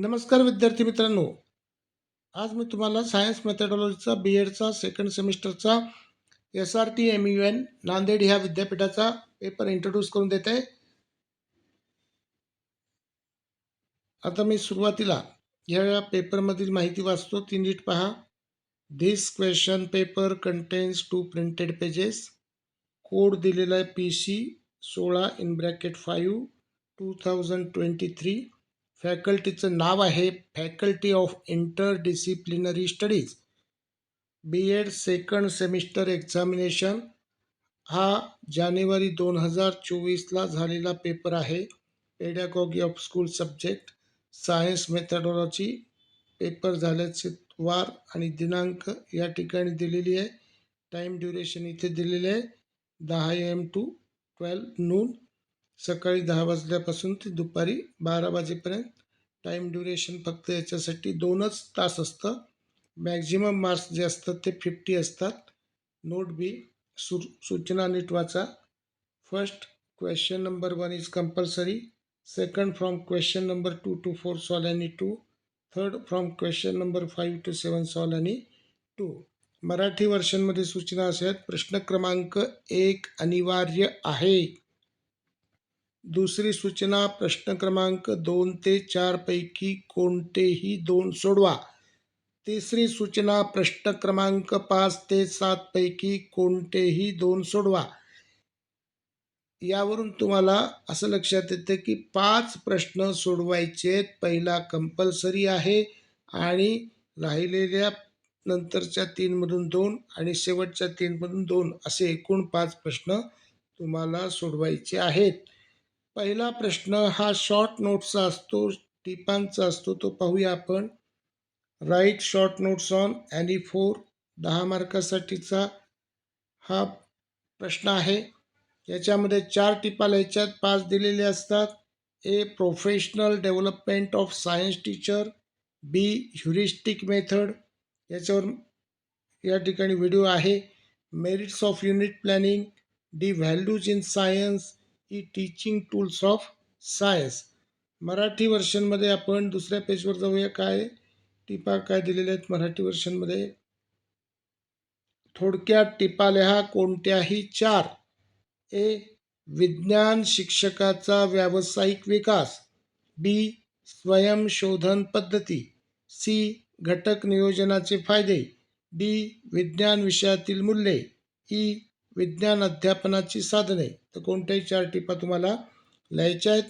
नमस्कार विद्यार्थी मित्रांनो. आज मी तुम्हाला सायन्स मेथडॉलॉजीचा बी एडचा second सेमिस्टरचा S R T M U N Nanded ह्या विद्यापीठाचा पेपर इंट्रोड्यूस करून देत. आहे आता मी सुरुवातीला या पेपरमधील माहिती वाचतो. ती नीट पहा. This question paper contains two printed pages code दिलेला आहे पी सी सोळा in bracket five two thousand twenty three फॅकल्टीचं नाव आहे faculty of interdisciplinary studies. B Ed second semester examination. हा जानेवारी दोन हजार चोवीसला झालेला पेपर आहे. Pedagogy of school subject science methodology. Paper झाल्याचे वार आणि दिनांक या ठिकाणी दिलेली आहे. टाईम ड्युरेशन इथे दिलेले आहे. दहा एम टू ट्वेल्व नून सकाळी दहा वाजल्यापासून ते दुपारी बारा वाजेपर्यंत. टाईम ड्युरेशन फक्त याच्यासाठी दोनच तास असतं. मॅक्झिमम मार्क्स जे असतात ते फिफ्टी असतात. नोट बी सु सूचना नीट वाचा. First question number one is compulsory second from question number two to four solve आणि two third from question number five to seven solve आणि टू मराठी वर्षांमध्ये सूचना अशा आहेत. प्रश्न क्रमांक एक अनिवार्य आहे. दुसरी सूचना प्रश्न क्रमांक दोन ते चारपैकी कोणतेही दोन सोडवा. तिसरी सूचना प्रश्न क्रमांक पाच ते सातपैकी कोणतेही दोन सोडवा. यावरून तुम्हाला असं लक्षात येतं की पाच प्रश्न सोडवायचे पहिला कंपल्सरी आहे आणि राहिलेल्या नंतरच्या तीनमधून दोन आणि शेवटच्या तीनमधून दोन असे एकूण पाच प्रश्न तुम्हाला सोडवायचे आहेत. पहिला प्रश्न हा शॉर्ट नोट्सचा असतो टिपांचा असतो तो पाहूया आपण. Write short notes on any four दहा मार्कासाठीचा हा प्रश्न आहे. याच्यामध्ये चार टिपा लिहायच्यात पाच दिलेले असतात. A professional development of science teacher B heuristic method याच्यावर या ठिकाणी व्हिडिओ आहे. Merits of unit planning D values in science E teaching tools of science Marathi वर्षनमध्ये आपण दुसऱ्या पेजवर जाऊया. काय टिपा काय दिलेल्या आहेत मराठी वर्षनमध्ये थोडक्यात टिपा लिहा. कोणत्याही चार. ए. विज्ञान शिक्षकाचा व्यावसायिक विकास. बी. स्वयंशोधन पद्धती. सी. घटक नियोजनाचे फायदे. डी. विज्ञान विषयातील मूल्ये. ई. विज्ञान अध्यापनाची साधने. तर कोणत्याही चार टिपा तुम्हाला लिहायच्या आहेत.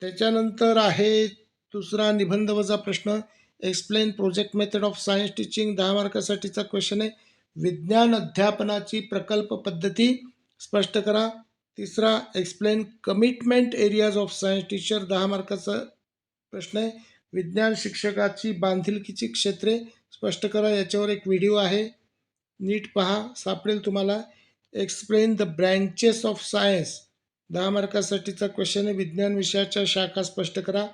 त्याच्यानंतर आहे दुसरा निबंध वजा प्रश्न. Explain project method of science teaching दहा मार्कासाठीचा क्वेश्चन आहे. विज्ञान अध्यापनाची प्रकल्प पद्धती स्पष्ट करा. तिसरा explain commitment areas of science teacher दहा मार्काचा प्रश्न आहे. विज्ञान शिक्षकाची बांधिलकीची क्षेत्रे स्पष्ट करा. याच्यावर एक व्हिडिओ आहे. नीट पहा. सापडेल तुम्हाला. Explain the branches of science दहा मार्कासाठीचा क्वेश्चन आहे. विज्ञान विषयाच्या शाखा स्पष्ट करा.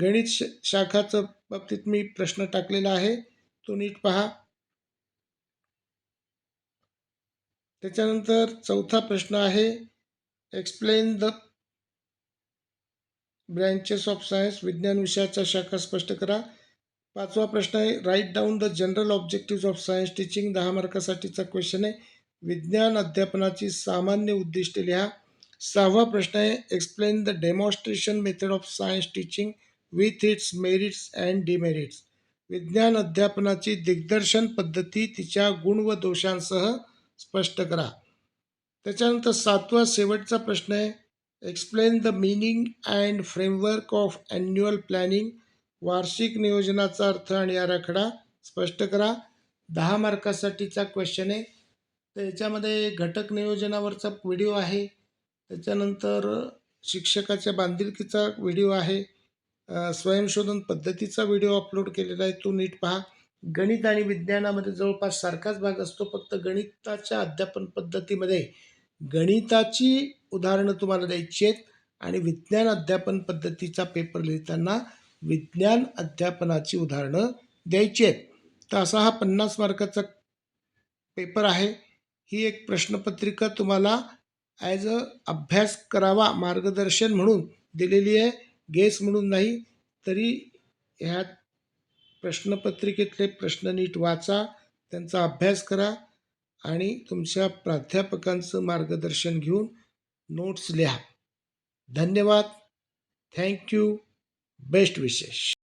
गणित श शाखाचं बाबतीत मी प्रश्न टाकलेला आहे. तो नीट पहा. त्याच्यानंतर चौथा प्रश्न आहे. Explain the branches of science विज्ञान विषयाच्या शाखा स्पष्ट करा. पाचवा प्रश्न आहे. Write down the general objective of science teaching दहा मार्कासाठीचा क्वेश्चन आहे. विज्ञान अध्यापनाची सामान्य उद्दिष्टे लिहा. सहावा प्रश्न आहे explain the demonstration method of science teaching with its merits and demerits विज्ञान अध्यापनाची दिग्दर्शन पद्धती तिच्या गुण व दोषांसह स्पष्ट करा. त्याच्यानंतर सातवा शेवटचा प्रश्न आहे explain the meaning and framework of annual planning वार्षिक नियोजनाचा अर्थ आणि आराखडा स्पष्ट करा. दहा मार्कासाठीचा क्वेश्चन आहे तर याच्यामध्ये घटक नियोजनावरचा व्हिडिओ आहे. त्याच्यानंतर शिक्षकाच्या बांधिलकीचा व्हिडिओ आहे. स्वयंशोधन पद्धतीचा व्हिडिओ अपलोड केलेला आहे. तो नीट पहा. गणित आणि विज्ञानामध्ये जवळपास सारखाच भाग असतो. फक्त गणिताच्या अध्यापन पद्धतीमध्ये गणिताची उदाहरणं तुम्हाला द्यायची आहेत आणि विज्ञान अध्यापन पद्धतीचा पेपर लिहिताना विज्ञान अध्यापनाची उदाहरणं द्यायची आहेत. तर असा हा पन्नास मार्काचा पेपर आहे. ही एक प्रश्नपत्रिका तुम्हाला ॲज अ अभ्यास करावा मार्गदर्शन म्हणून दिलेली आहे. गेस म्हणून नाही तरी ह्या प्रश्नपत्रिकेतले प्रश्न नीट वाचा त्यांचा अभ्यास करा आणि तुमच्या प्राध्यापकांचं मार्गदर्शन घेऊन नोट्स लिहा. धन्यवाद. थँक्यू बेस्ट विशेष